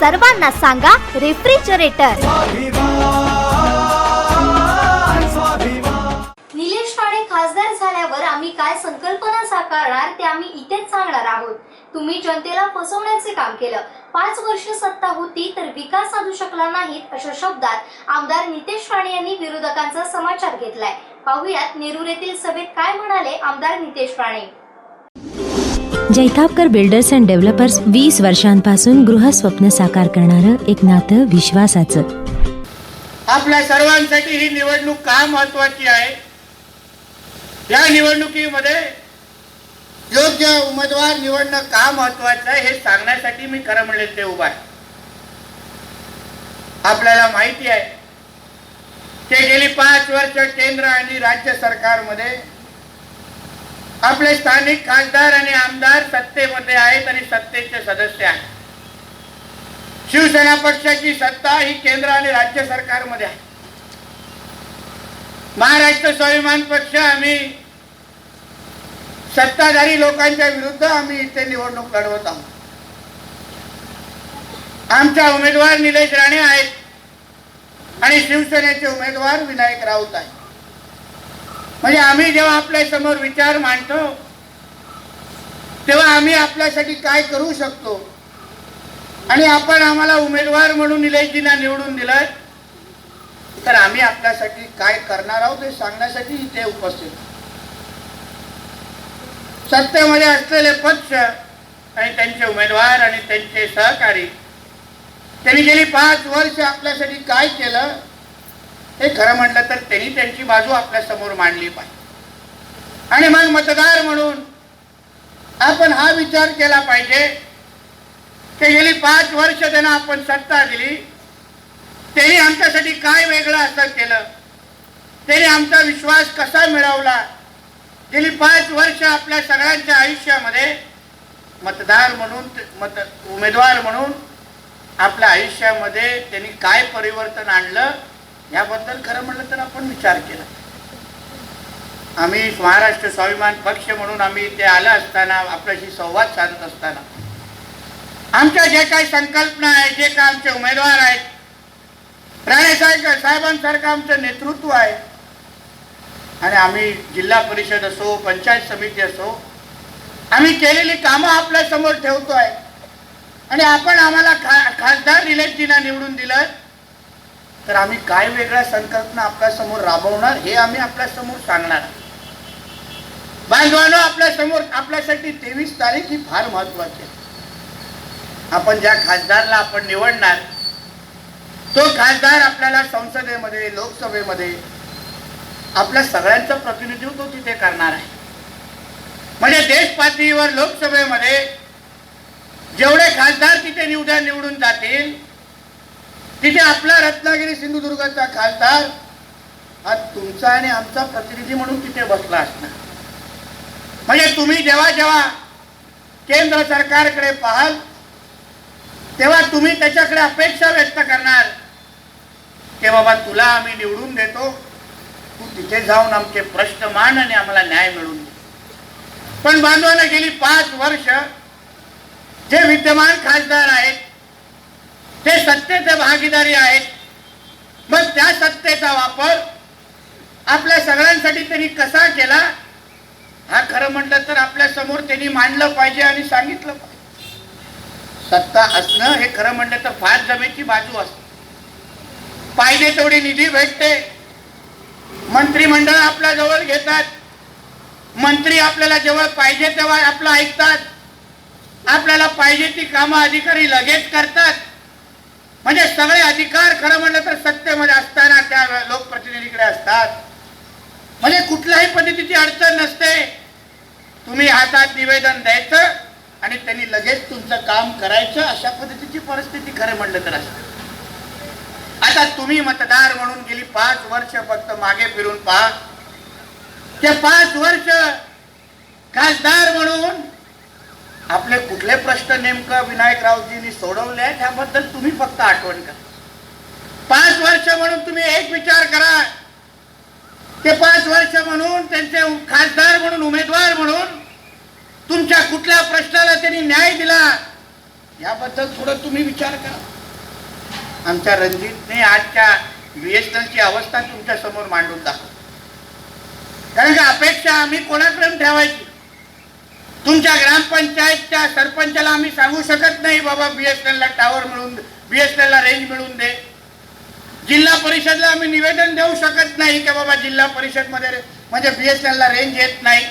सर्वांना सांगा रेफ्रिजरेटर. निलेश राणे खासदार झाल्यावर आम्ही काय संकल्पना साकारणार ते आम्ही इथेच सांगणार आहोत. तुम्ही जनतेला फसवण्याचे काम केलं. पाच वर्ष सत्ता होती तर विकास साधू शकला नाहीत अशा शब्दात आमदार नितेश राणे यांनी विरोधकांचा समाचार घेतलाय. पाहुयात नेरूर येथील सभेत काय म्हणाले आमदार Nitesh Rane Jaitapkar builders and developers वीस वर्षांपासून गृहस्वप्न साकार करणारं एक नातं विश्वासाचं. आपल्या सर्वांसाठी ही निवडणूक का महत्वाची आहे? या निवडणुकीमध्ये योग्य उमेदवार निवडणं का महत्वाचं आहे हे सांगण्यासाठी मी खरं म्हणले ते उभा आहे. आपल्याला माहिती आहे ते गेली पाच वर्ष केंद्र आणि राज्य सरकारमध्ये आपले स्थानिक खासदार आणि आमदार सत्तेमध्ये आहेत आणि सत्तेचे सदस्य आहेत. शिवसेना पक्षाची सत्ता ही केंद्र आणि राज्य सरकारमध्ये आहे. महाराष्ट्र स्वाभिमान पक्ष आम्ही सत्ताधारी लोकांच्या विरुद्ध आम्ही इथे निवडणूक लढवत आहोत. आमच्या उमेदवार निलेश राणे आहेत आणि शिवसेनेचे उमेदवार विनायक राऊत आहेत. म्हणजे आम्ही जेव्हा आपल्यासमोर विचार मांडतो तेव्हा आम्ही आपल्यासाठी काय करू शकतो? आणि आपण आम्हाला उमेदवार म्हणून इलेजीना निवडून दिलं तर आम्ही आपल्यासाठी काय करणार आहोत हे सांगण्यासाठी इथे उपस्थित. सत्तेमध्ये असलेले पक्ष आणि त्यांचे उमेदवार आणि त्यांचे सहकारी त्यांनी गेली पाच वर्ष आपल्यासाठी काय केलं? हे खरं म्हटलं तर त्यांनी त्यांची बाजू आपल्यासमोर मांडली पाहिजे. आणि मग मतदार म्हणून आपण हा विचार केला पाहिजे की गेली पाच वर्ष त्यांना आपण सत्ता दिली त्यांनी आमच्यासाठी काय वेगळं असं केलं त्यांनी आमचा विश्वास कसा मिळवला गेली पाच वर्ष आपल्या सगळ्यांच्या आयुष्यामध्ये मतदार म्हणून मत उमेदवार म्हणून आपल्या आयुष्यामध्ये त्यांनी काय परिवर्तन आणलं याबद्दल खरं म्हटलं तर आपण विचार केला. आम्ही महाराष्ट्र स्वाभिमान पक्ष म्हणून आम्ही इथे आलं असताना आपल्याशी संवाद साधत असताना आमच्या जे काही संकल्पना आहे जे काय आमचे उमेदवार आहेत राणेसाहेब साहेबांसारखं आमचं नेतृत्व आहे. आणि आम्ही जिल्हा परिषद असो पंचायत समिती असो आम्ही केलेली कामं आपल्यासमोर ठेवतो आहे. आणि आपण आम्हाला खा खासदार निलेशजींना निवडून दिलं तर आम्ही काय वेगळ्या संकल्पना आपल्यासमोर राबवणार हे आम्ही आपल्यासमोर सांगणार. बांधवानो आपल्यासमोर आपल्यासाठी तेवीस तारीख ही फार महत्वाची आहे. आपण ज्या खासदारला आपण निवडणार तो खासदार आपल्याला संसदेमध्ये लोकसभेमध्ये आपल्या सगळ्यांचं प्रतिनिधित्व तिथे करणार आहे. म्हणजे देश पातळीवर लोकसभेमध्ये जेवढे खासदार तिथे निवड्या निवडून जातील तिथे आपला रत्नागिरी सिंधुदुर्गाचा खासदार हा तुमचा आणि आमचा प्रतिनिधी म्हणून तिथे बसला असणार. म्हणजे तुम्ही जेव्हा जेव्हा केंद्र सरकारकडे पाहाल तेव्हा तुम्ही त्याच्याकडे अपेक्षा व्यक्त करणार की बाबा तुला आम्ही निवडून देतो तू तिथे जाऊन आमचे प्रश्न मान आणि आम्हाला न्याय मिळून दे. पण बांधवानं गेली पाच वर्ष जे विद्यमान खासदार आहेत ते सत्तेचे भागीदारी आहेत. मग त्या सत्तेचा वापर आपल्या सगळ्यांसाठी त्यांनी कसा केला? हा खरं म्हटलं तर आपल्यासमोर त्यांनी मांडलं पाहिजे आणि सांगितलं पाहिजे. सत्ता असणं हे खरं म्हटलं तर फार जमेची बाजू असते. पाहिजे तेवढी निधी भेटते. मंत्रिमंडळ आपल्या जवळ घेतात. मंत्री आपल्याला जेव्हा पाहिजे तेव्हा आपलं ऐकतात. आपल्याला पाहिजे ती कामं अधिकारी लगेच करतात. म्हणजे सगळे अधिकार खरं म्हणलं तर सत्तेमध्ये असताना त्या लोकप्रतिनिधीकडे असतात. म्हणजे कुठल्याही पद्धतीची अडचण नसते. तुम्ही हातात निवेदन द्यायचं आणि त्यांनी लगेच तुमचं काम करायचं अशा पद्धतीची परिस्थिती खरं म्हणलं तर असते. आता तुम्ही मतदार म्हणून गेली पाच वर्ष फक्त मागे फिरून पहा. ते पाच वर्ष खासदार म्हणून आपले कुठले प्रश्न नेमकं विनायकरावजींनी सोडवले आहेत ह्याबद्दल तुम्ही फक्त आठवण करा. पाच वर्ष म्हणून तुम्ही एक विचार करा. ते पाच वर्ष म्हणून त्यांचे खासदार म्हणून उमेदवार म्हणून तुमच्या कुठल्या प्रश्नाला त्यांनी न्याय दिला याबद्दल थोडं तुम्ही विचार करा. आमच्या रणजितने आजच्या बीएसएनएलची अवस्था तुमच्यासमोर मांडून दाखव कारण का अपेक्षा आम्ही कोणाकडून ठेवायची? तुमच्या ग्रामपंचायतच्या सरपंचाला आम्ही सांगू शकत नाही बाबा बीएसएनएलला टावर मिळून बीएसएनएलला रेंज मिळून दे. जिल्हा परिषदला आम्ही निवेदन देऊ शकत नाही की बाबा जिल्हा परिषदमध्ये म्हणजे बीएसएनएलला रेंज येत नाही.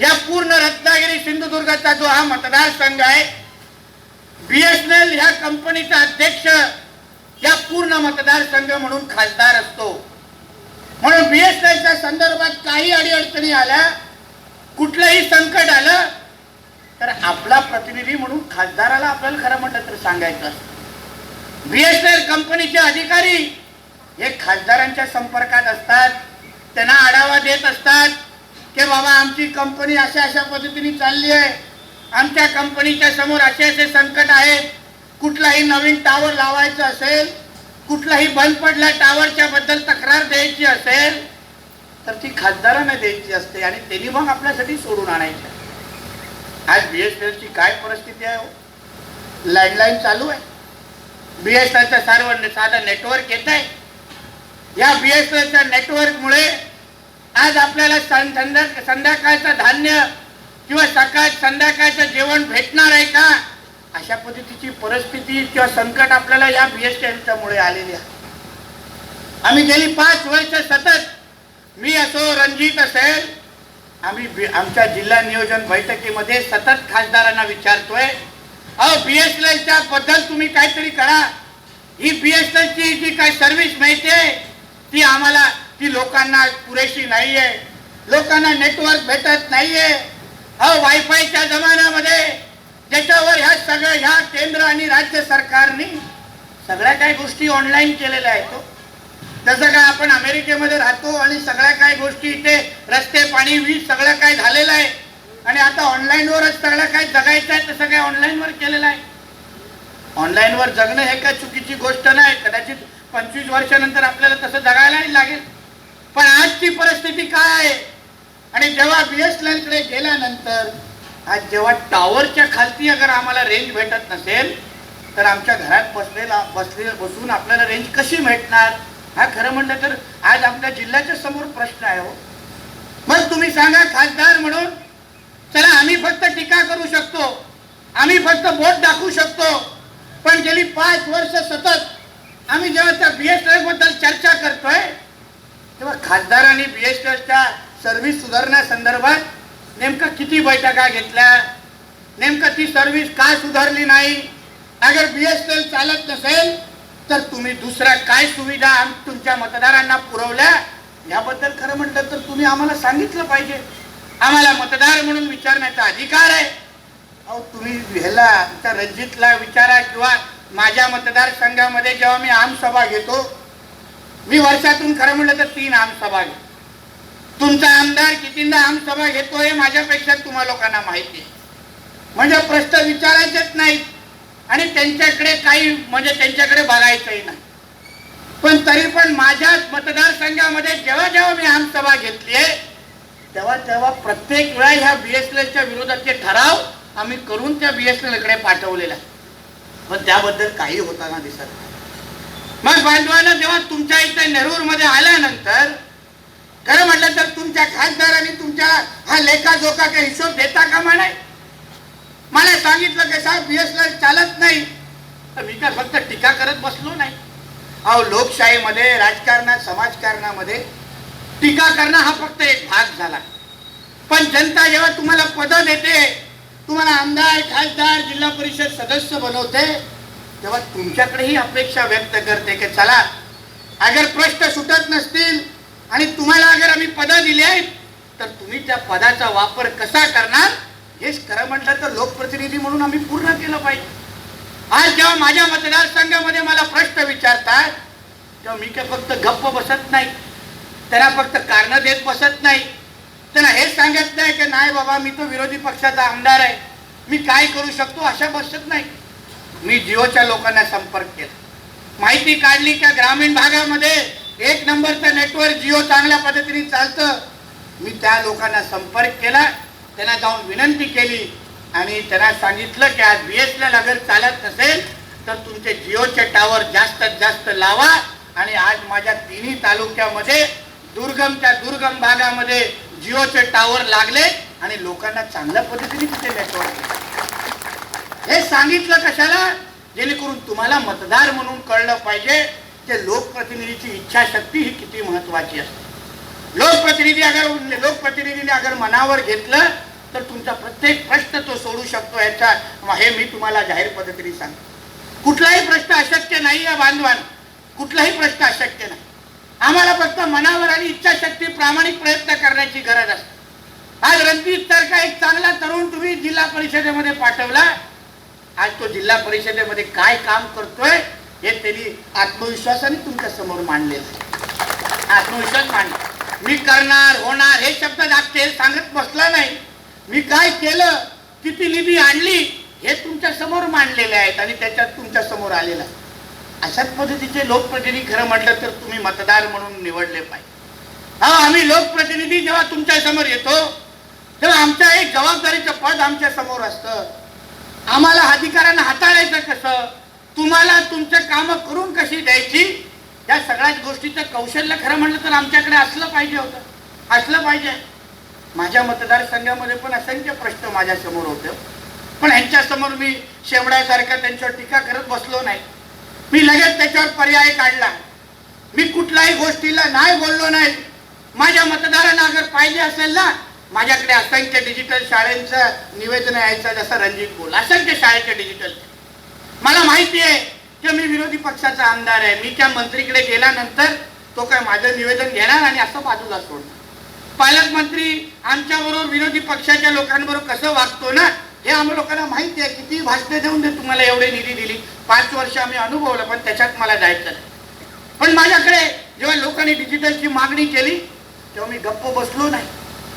या पूर्ण रत्नागिरी सिंधुदुर्गाचा जो हा मतदारसंघ आहे बीएसएनएल ह्या कंपनीचा अध्यक्ष या पूर्ण मतदारसंघ म्हणून खासदार असतो. म्हणून बीएसएनएलच्या संदर्भात काही अडीअडचणी आल्या कुठलंही संकट आलं तर आपला प्रतिनिधी म्हणून खासदाराला आपल्याला खरं म्हटलं तर सांगायचं असतं. एल कंपनीचे अधिकारी हे खासदारांच्या संपर्कात असतात त्यांना आढावा देत असतात की बाबा आमची कंपनी अशा अशा पद्धतीने चालली आहे आमच्या कंपनीच्या समोर असे असे संकट आहेत कुठलाही नवीन टावर लावायचं असेल कुठलाही बंद पडल्या टावरच्या बद्दल तक्रार द्यायची असेल तर ती खासदारांना द्यायची असते आणि त्यांनी मग आपल्यासाठी सोडून आणायची. आज बी एस एल ची काय परिस्थिती आहे हो? लँडलाईन चालू आहे. बी एस एलचं सर्व साधं नेटवर्क येत आहे. या बी एस एलच्या नेटवर्कमुळे आज आपल्याला संध्या- संध्याकाळचं धान्य किंवा सकाळ संध्याकाळचं जेवण भेटणार आहे का? अशा पद्धतीची परिस्थिती किंवा संकट आपल्याला या बी एस एलच्या मुळे आलेली आहे. आम्ही गेली पाच वर्ष सतत मी असो रणजित असेल आम्ही आमच्या जिल्हा नियोजन बैठकीमध्ये सतत खासदारांना विचारतोय अहो बी एस एल च्या बद्दल तुम्ही काहीतरी करा. ही बी एस एल ची जी काही सर्व्हिस मिळते ती आम्हाला ती लोकांना पुरेशी नाहीये. लोकांना नेटवर्क भेटत नाहीये. अहो वायफायच्या जमान्यामध्ये ज्याच्यावर ह्या सगळ्या ह्या केंद्र आणि राज्य सरकारनी सगळ्या काही गोष्टी ऑनलाईन केलेल्या आहेत. हो. जसं काय आपण अमेरिकेमध्ये राहतो आणि सगळ्या काही गोष्टी इथे रस्ते पाणी वीज सगळं काय झालेलं आहे. आणि आता ऑनलाईनवरच सगळं काय जगायचं आहे तसं काय ऑनलाईनवर केलेलं आहे. ऑनलाईनवर जगणं हे काय चुकीची गोष्ट नाही. कदाचित पंचवीस वर्षानंतर आपल्याला तसं जगायलाही लागेल. पण आजची परिस्थिती काय आहे? आणि जेव्हा बी एसकडे गेल्यानंतर आज जेव्हा टॉवरच्या खालती अगर आम्हाला रेंज भेटत नसेल तर आमच्या घरात बसलेला बसले बसून आपल्याला रेंज कशी भेटणार? हा खरं म्हणलं तर आज आपल्या जिल्ह्याच्या समोर प्रश्न आहे हो. मग तुम्ही सांगा खासदार म्हणून चला आम्ही फक्त टीका करू शकतो आम्ही फक्त बोट दाखवू शकतो पण गेली पाच वर्ष सतत आम्ही जेव्हा त्या बी एसबद्दल चर्चा करतोय तेव्हा खासदारांनी बी एस च्या सर्व्हिस सुधारण्यासंदर्भात नेमकं किती बैठका घेतल्या नेमकं ती सर्व्हिस का सुधारली नाही अगर बी एस एल चालत नसेल तर तुम्ही दुसऱ्या काय सुविधा तुमच्या मतदारांना पुरवल्या? याबद्दल खरं म्हटलं तर तुम्ही आम्हाला सांगितलं पाहिजे. आम्हाला मतदार म्हणून विचारण्याचा अधिकार आहे. अहो तुम्ही ह्याला आमच्या रणजितला विचारा किंवा माझ्या मतदारसंघामध्ये जेव्हा मी आमसभा घेतो मी वर्षातून खरं म्हटलं तर तीन आमसभा घेतो. तुमचा आमदार कितींदा आमसभा घेतो हे माझ्यापेक्षा तुम्हा लोकांना माहिती आहे. म्हणजे प्रश्न विचारायचेच नाहीत. आणि त्यांच्याकडे काही म्हणजे त्यांच्याकडे बघायचंही नाही. पण तरी पण माझ्याच मतदारसंघामध्ये जेव्हा जेव्हा मी आमसभा घेतली आहे तेव्हा तेव्हा प्रत्येक वेळा ह्या बीएसएनएलच्या विरोधातले ठराव आम्ही करून त्या बीएसएनएलकडे पाठवलेला पण त्याबद्दल काही होताना दिसत नाही. मग बांधवानं जेव्हा तुमच्या इथे नेहरूरमध्ये आल्यानंतर खरं म्हटलं तर तुमच्या खासदारांनी तुमच्या हा लेखाजोखा काही हिशोब देता का म्हणाय मला सांगितलं की साहेब बीएसएनएल चालत नाही. तर मी काय फक्त टीका करत बसलो नाही. अहो लोकशाहीमध्ये राजकारणात समाजकारणामध्ये टीका करणं हा फक्त एक भाग झाला. पण जनता जेव्हा तुम्हाला पदं देते तुम्हाला आमदार खासदार जिल्हा परिषद सदस्य बनवते तेव्हा तुमच्याकडेही अपेक्षा व्यक्त करते की चला अगर प्रश्न सुटत नसतील आणि तुम्हाला अगर आम्ही पदं दिली आहेत तर तुम्ही त्या पदाचा वापर कसा करणार? हे खरं म्हटलं तर लोकप्रतिनिधी म्हणून आम्ही पूर्ण केलं पाहिजे. आज जेव्हा माझ्या मतदारसंघामध्ये मला प्रश्न विचारतात तेव्हा मी काय फक्त गप्प बसत नाही. त्यांना फक्त कारणं देत बसत नाही. त्यांना हे सांगत नाही की नाही बाबा मी तो विरोधी पक्षाचा आमदार आहे. मी काय करू शकतो? अशा बसत नाही. मी जिओच्या लोकांना संपर्क केला. माहिती काढली का ग्रामीण भागामध्ये एक नंबरचं नेटवर्क जिओ चांगल्या पद्धतीने चालतं. मी त्या लोकांना संपर्क केला. त्यांना जाऊन विनंती केली आणि त्यांना सांगितलं की आज बी एस अगर चालत नसेल तर तुमचे जिओचे टावर जास्तीत जास्त लावा आणि आज माझ्या तिन्ही तालुक्यामध्ये दुर्गमच्या दुर्गम भागामध्ये जिओचे टावर लागले आणि लोकांना चांगल्या पद्धतीने तिथे नेटवर्क हे सांगितलं कशाला? जेणेकरून तुम्हाला मतदार म्हणून कळलं पाहिजे की लोकप्रतिनिधीची इच्छाशक्ती ही किती महत्वाची असते. लोकप्रतिनिधी अगर लोकप्रतिनिधीने अगर मनावर घेतलं तर तुमचा प्रत्येक प्रश्न तो सोडू शकतो याचा हे मी तुम्हाला जाहीर पद्धतीने सांगतो. कुठलाही प्रश्न अशक्य नाही या बांधवान. कुठलाही प्रश्न अशक्य नाही. आम्हाला फक्त मनावर आणि इच्छाशक्ती प्रामाणिक प्रयत्न करण्याची गरज असते. आज रणजित सारखा एक चांगला तरुण तुम्ही जिल्हा परिषदेमध्ये पाठवला. आज तो जिल्हा परिषदेमध्ये काय काम करतोय हे त्यांनी आत्मविश्वासाने तुमच्यासमोर मांडलेलं आहे. आत्मविश्वास मांडला. मी करणार होणार हे शब्द दाखते सांगत बसला नाही. मी काय केलं? किती निधी आणली? हे तुमच्यासमोर मांडलेले आहेत आणि त्याच्यात तुमच्यासमोर आलेलं आहे. अशाच पद्धतीचे लोकप्रतिनिधी खरं म्हटलं तर तुम्ही मतदार म्हणून निवडले पाहिजे. हा आम्ही लोकप्रतिनिधी जेव्हा तुमच्यासमोर येतो तेव्हा आमच्या एक जबाबदारीचं पद आमच्यासमोर असतं. आम्हाला अधिकाऱ्यांना हाताळायचं कसं? तुम्हाला तुमचं कामं करून कशी द्यायची? या सगळ्याच गोष्टीचं कौशल्य खरं म्हटलं तर आमच्याकडे असलं पाहिजे होतं. असलं पाहिजे. माझ्या मतदारसंघामध्ये पण असंख्य प्रश्न माझ्यासमोर होते. पण ह्यांच्या समोर मी शेवड्यासारखा त्यांच्यावर टीका करत बसलो नाही. मी लगेच त्याच्यावर पर्याय काढला. मी कुठल्याही गोष्टीला नाही बोललो नाही. माझ्या मतदारांना अगर पाहिजे असेल ना माझ्याकडे असंख्य डिजिटल शाळेंचं निवेदन यायचं जसं रणजित बोल असंख्य शाळेचे डिजिटल मला माहिती आहे की मी विरोधी पक्षाचा आमदार आहे. मी त्या मंत्रीकडे गेल्यानंतर तो काय माझं निवेदन घेणार आणि असं बाजूला सोडणार. पालकमंत्री आमच्या बरोबर विरोधी पक्षाच्या लोकांबरोबर कसं वागतो ना हे आम्हा लोकांना माहिती आहे. किती भाषणे देऊन दे तुम्हाला एवढे निधी दिली. पाच वर्ष आम्ही अनुभवलं पण त्याच्यात मला जायचं नाही. पण माझ्याकडे जेव्हा लोकांनी डिजिटलची मागणी केली तेव्हा मी गप्प बसलो नाही.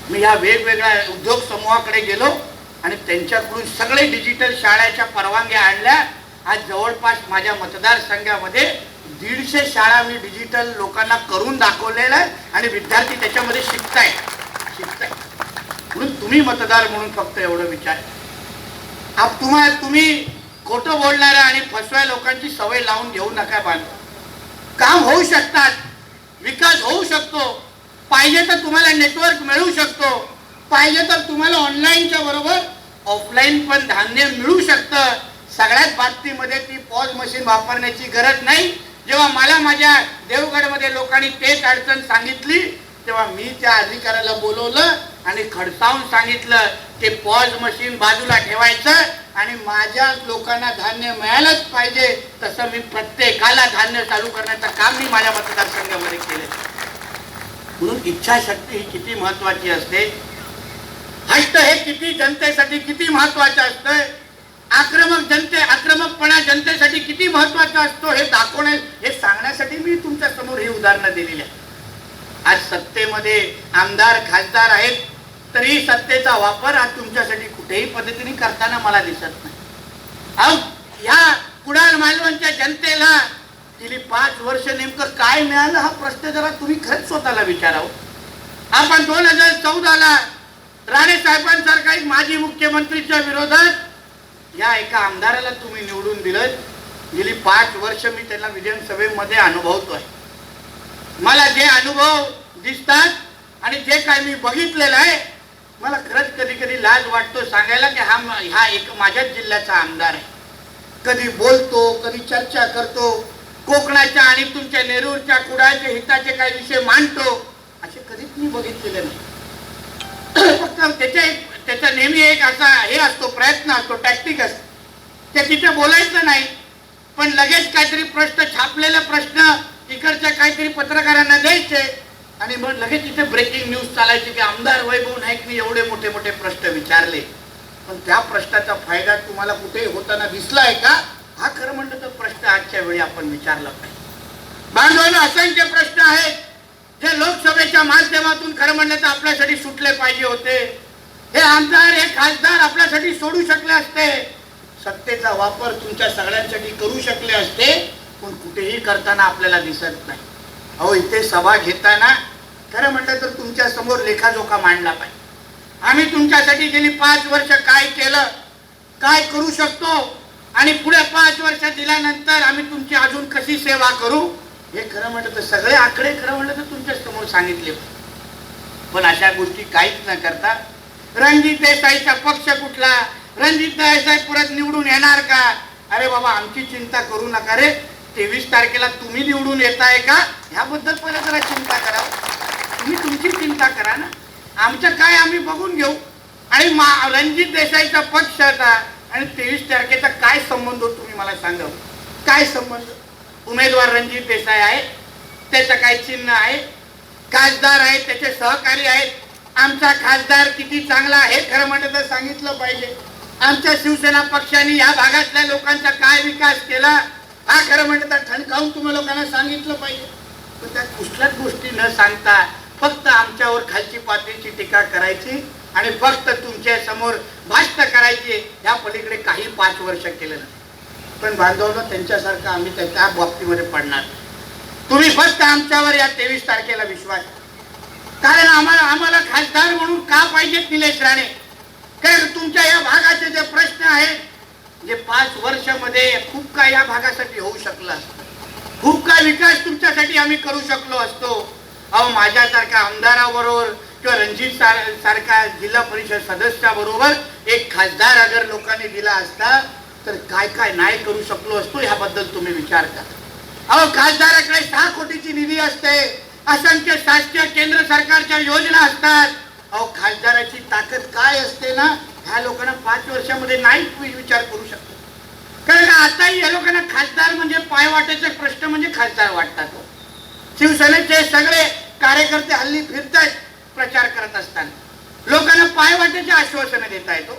मी या वेगवेगळ्या उद्योग समूहाकडे गेलो आणि त्यांच्याकडून सगळे डिजिटल शाळेच्या परवानग्या आणल्या. आज जवळपास माझ्या मतदारसंघामध्ये दीडशे शाळा मी डिजिटल लोकांना करून दाखवलेलं आहे आणि विद्यार्थी त्याच्यामध्ये शिकताय. शिकताय. म्हणून तुम्ही मतदार म्हणून फक्त एवढं विचार. आप तुम्हाला तुम्ही खोटं बोलणाऱ्या आणि फसव्या लोकांची सवय लावून घेऊ नका बांधव काम होऊ शकतात. विकास होऊ शकतो. पाहिजे तर तुम्हाला नेटवर्क मिळू शकतो. पाहिजे तर तुम्हाला ऑनलाईनच्या बरोबर ऑफलाईन पण धान्य मिळू शकतं. सगळ्याच बाबतीमध्ये ती पॉज मशीन वापरण्याची गरज नाही. जेव्हा मला माझ्या देवगडमध्ये लोकांनी तेच अडचण सांगितली तेव्हा मी त्या अधिकाऱ्याला बोलवलं आणि खडसावून सांगितलं ते पॉज मशीन बाजूला ठेवायचं आणि माझ्या लोकांना धान्य मिळालंच पाहिजे. तसं मी प्रत्येकाला धान्य चालू करण्याचं काम मी माझ्या मतदारसंघामध्ये केलं म्हणून इच्छाशक्ती ही किती महत्वाची असते? हष्ट हे किती जनतेसाठी किती महत्वाचं असतं आक्रमक जनते आक्रमकपणा जनतेसाठी किती महत्त्वाचा असतो हे दाखवणे हे सांगण्यासाठी मी तुमच्यासमोर ही उदाहरणं दिलेली आहे आज सत्तेमध्ये आमदार खासदार आहेत तरी सत्तेचा वापर आज तुमच्यासाठी कुठेही पद्धतीने करताना मला दिसत नाही. अहो ह्या कुडाळ मालवणच्या जनतेला गेली पाच वर्ष नेमकं काय मिळालं हा प्रश्न जरा तुम्ही खरंच स्वतःला विचारावं. आपण दोन हजार चौदाला राणे साहेबांसारखा एक माजी मुख्यमंत्रीच्या विरोधात या एका आमदाराला तुम्ही निवडून दिलं गेली पाच वर्ष मी त्याला विधानसभेमध्ये अनुभवतोय. मला जे अनुभव दिसतात आणि जे काय मी बघितलेलं आहे मला खरंच कधी कधी लाज वाटतो सांगायला की हा हा एक माझ्याच जिल्ह्याचा आमदार आहे. कधी बोलतो कधी चर्चा करतो कोकणाच्या आणि तुमच्या नेरूरच्या कुडाळच्या हिताचे काही विषय मांडतो असे कधीच मी बघितलेले नाही. फक्त त्याच्या एक त्याचा नेहमी एक असा हे असतो प्रयत्न असतो टॅक्टिक असतो. ते तिथे बोलायचं नाही. पण लगेच काहीतरी प्रश्न छापलेला प्रश्न इकडच्या काहीतरी पत्रकारांना द्यायचे आणि मग लगेच इथे ब्रेकिंग न्यूज चालायची की आमदार वैभव नाईकनी एवढे मोठे मोठे प्रश्न विचारले. पण त्या प्रश्नाचा फायदा तुम्हाला कुठे होताना दिसला आहे का? हा खरं म्हणणं तर प्रश्न आजच्या वेळी आपण विचारला पाहिजे. बांधवांना असंख्य प्रश्न आहेत. जे लोकसभेच्या माध्यमातून खरं म्हणलं तर आपल्यासाठी सुटले पाहिजे होते. हे आमदार हे खासदार आपल्यासाठी सोडू शकले असते. सत्तेचा वापर तुमच्या सगळ्यांसाठी करू शकले असते पण कुठेही करताना आपल्याला दिसत नाही. अहो इथे सभा घेताना खरं म्हटलं तर तुमच्यासमोर लेखाजोखा मांडला पाहिजे. आम्ही तुमच्यासाठी गेली पाच वर्ष काय केलं काय करू शकतो आणि पुढे पाच वर्ष दिल्यानंतर आम्ही तुमची अजून कशी सेवा करू हे खरं म्हटलं तर सगळे आकडे खरं म्हटलं तर तुमच्यासमोर सांगितले पण अशा गोष्टी काहीच न करता रणजित देसाईचा पक्ष कुठला? रणजित देसाई परत निवडून येणार का? अरे बाबा आमची चिंता करू नका रे. तेवीस तारखेला तुम्ही निवडून येताय का? ह्याबद्दल पहिला जरा चिंता करा. तुम्ही तुमची चिंता करा ना. आमचं काय आम्ही बघून घेऊ. आणि मा रणजित देसाईचा पक्ष आणि तेवीस तारखेचा काय संबंध होतो तुम्ही मला सांगा. काय संबंध? उमेदवार रणजित देसाई आहे. त्याचं काय चिन्ह आहे? खासदार आहेत त्याचे सहकारी आहेत. आमचा खासदार किती चांगला आहे खरं म्हणत तर सांगितलं पाहिजे. आमच्या शिवसेना पक्षाने या भागातल्या लोकांचा काय विकास केला हा खरं म्हणत तर ठणकावून तुम्ही लोकांना सांगितलं पाहिजे. पण त्या कुठल्याच गोष्टी न सांगता फक्त आमच्यावर खालची पातळीची टीका करायची आणि फक्त तुमच्यासमोर भाष्य करायची या पलीकडे काही पाच वर्ष केलं नाही. पण बांधवांना त्यांच्यासारखं आम्ही त्या बाबतीमध्ये पडणार तुम्ही फक्त आमच्यावर या तेवीस तारखेला विश्वास ठेवा. कारण आम्हाला आम्हाला खासदार म्हणून का पाहिजेत निलेश राणे? कारण तुमच्या या भागाचे जे प्रश्न आहेत जे पाच वर्षामध्ये खूप का या भागासाठी होऊ शकलं? असतं खूप का विकास तुमच्यासाठी आम्ही करू शकलो असतो? अहो माझ्यासारख्या आमदाराबरोबर किंवा रणजित सार सारख्या जिल्हा परिषद सदस्याबरोबर एक खासदार अगर लोकांनी दिला असता तर काय काय नाही करू शकलो असतो? ह्याबद्दल तुम्ही विचार करा. अहो खासदाराकडे सहा कोटीची निधी असते. असंख्य शासकीय केंद्र सरकारच्या योजना असतात. अहो खासदाराची ताकद काय असते ना ह्या लोकांना पाच वर्षामध्ये नाही विचार करू शकतो. कारण आताही या लोकांना खासदार म्हणजे पायवाटाचे प्रश्न म्हणजे खासदार वाटतात. शिवसेनेचे सगळे कार्यकर्ते हल्ली फिरतायत प्रचार करत असताना. लोकांना पायवाटेचे आश्वासनं देता येतो.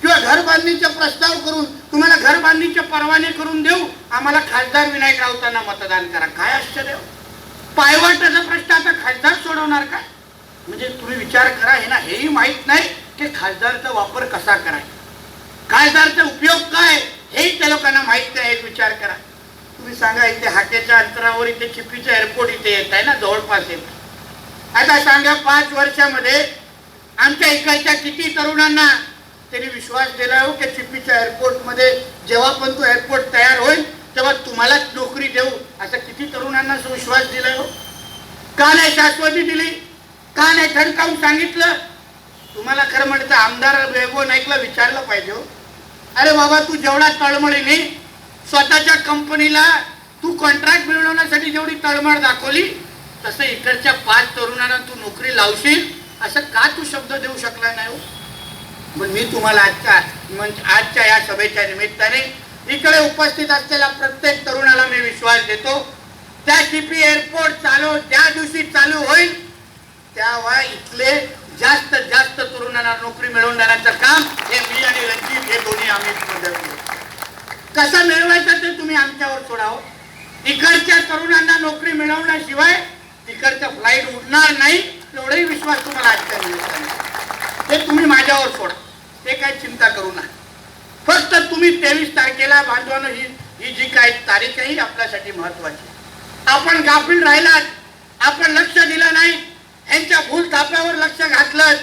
किंवा घर बांधणीचे प्रस्ताव करून तुम्हाला घर बांधणीचे परवाने करून देऊ आम्हाला खासदार विनायक राऊतांना मतदान करा. काय आश्चर्य. हो? पायवाटाचा प्रश्न आता खासदार सोडवणार का? म्हणजे तुम्ही विचार करा हे ना हेही माहीत नाही की खासदारचा वापर कसा करायचा. खासदारचा उपयोग काय हेही त्या लोकांना माहीत नाही एक विचार करा. तुम्ही सांगा इथे हाकेच्या अंतरावर इथे चिपीचं एअरपोर्ट इथे येत आहे ना जवळपास येत आता सांगा पाच वर्षामध्ये आमच्या इकडच्या किती तरुणांना त्यांनी विश्वास दिला हो की चिपीच्या एअरपोर्टमध्ये जेव्हा पण तो एअरपोर्ट तयार होईल तेव्हा तुम्हालाच नोकरी देऊ असं किती तरुणांना विश्वास दिला हो? का नाही शाश्वती दिली? का नाही ठणकावून सांगितलं? तुम्हाला खरं म्हणतं आमदार वेगो नाईकला विचारलं पाहिजे हो. अरे बाबा तू जेवढा तळमळीने स्वतःच्या कंपनीला तू कॉन्ट्रॅक्ट मिळवण्यासाठी जेवढी तळमळ दाखवली तसं इकडच्या पाच तरुणांना तू नोकरी लावशील असं का तू शब्द देऊ शकला नाही हो? पण मी तुम्हाला आजच्या म्हणजे आजच्या या सभेच्या निमित्ताने इकडे उपस्थित असलेल्या प्रत्येक तरुणाला मी विश्वास देतो त्या टीपी एअरपोर्ट चालू ज्या दिवशी चालू होईल तेव्हा इथले जास्त जास्त तरुणांना नोकरी मिळवून देण्याचं काम हे मी आणि रणजित हे दोन्ही आम्ही कसं मिळवायचं ते तुम्ही आमच्यावर सोडावं. इकडच्या तरुणांना नोकरी मिळवण्याशिवाय तिकडच्या फ्लाईट उडणार नाही एवढाही विश्वास तुम्हाला आजच्या निमित्ताने ते तुम्ही माझ्यावर सोडा. ते काय चिंता करू नका. फक्त तुम्ही तेवीस तारखेला बांधवानं ही ही जी काही तारीख आहे ही आपल्यासाठी महत्वाची आपण गाफील राहिलात. आपण लक्ष दिलं नाही. यांच्या भूल थाप्यावर लक्ष घातलं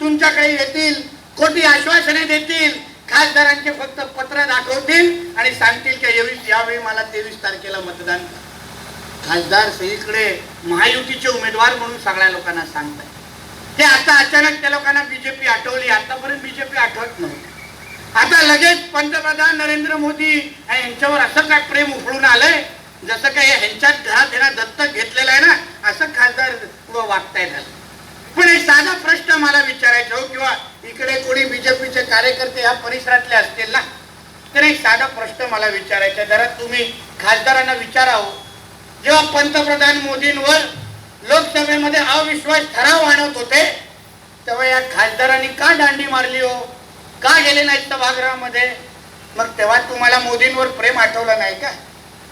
तुमच्याकडे येतील खोटी आश्वासने देतील. खासदारांचे फक्त पत्र दाखवतील आणि सांगतील की एवीस यावेळी मला तेवीस तारखेला मतदान खासदार सगळीकडे महायुतीचे उमेदवार म्हणून सगळ्या लोकांना सांगतात ते आता अचानक त्या लोकांना बीजेपी आठवली. आतापर्यंत बीजेपी आठवत नव्हती. आता लगेच पंतप्रधान नरेंद्र मोदी आणि यांच्यावर असं काय प्रेम उफळून आलंय? जसं काय ह्यांच्यात घरात ह्यांना दत्तक घेतलेलं आहे ना असं खासदार व वागताय झालं. पण एक साधा प्रश्न मला विचारायचा हो किंवा इकडे कोणी बीजेपीचे कार्यकर्ते ह्या परिसरातले असतील ना तर एक साधा प्रश्न मला विचारायचा जरा तुम्ही खासदारांना विचारावं हो. जेव्हा पंतप्रधान मोदींवर लोकसभेमध्ये अविश्वास ठराव आणत होते तेव्हा या खासदारांनी का दांडी मारली हो? का गेले नाहीत सभागृहामध्ये मग तेव्हा तुम्हाला मोदींवर प्रेम आठवलं नाही का?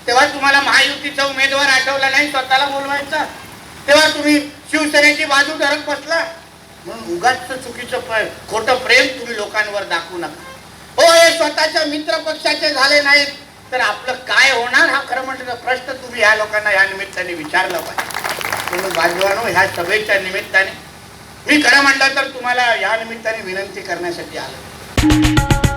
तेव्हा तुम्हाला महायुतीचा उमेदवार आठवला नाही स्वतःला बोलवायचा? तेव्हा तुम्ही शिवसेनेची बाजू धरत बसला? म्हणून उगाच चुकीचं खोटं प्रेम तुम्ही लोकांवर दाखवू नका. हो हे स्वतःच्या मित्र पक्षाचे झाले नाहीत तर आपलं काय होणार हा खरं म्हणजे प्रश्न तुम्ही ह्या लोकांना या निमित्ताने विचारला पाहिजे. म्हणून बाजूवानो ह्या सभेच्या निमित्ताने. मी खरं म्हटलं तर तुम्हाला या निमित्ताने विनंती करण्यासाठी आलो. Thank you.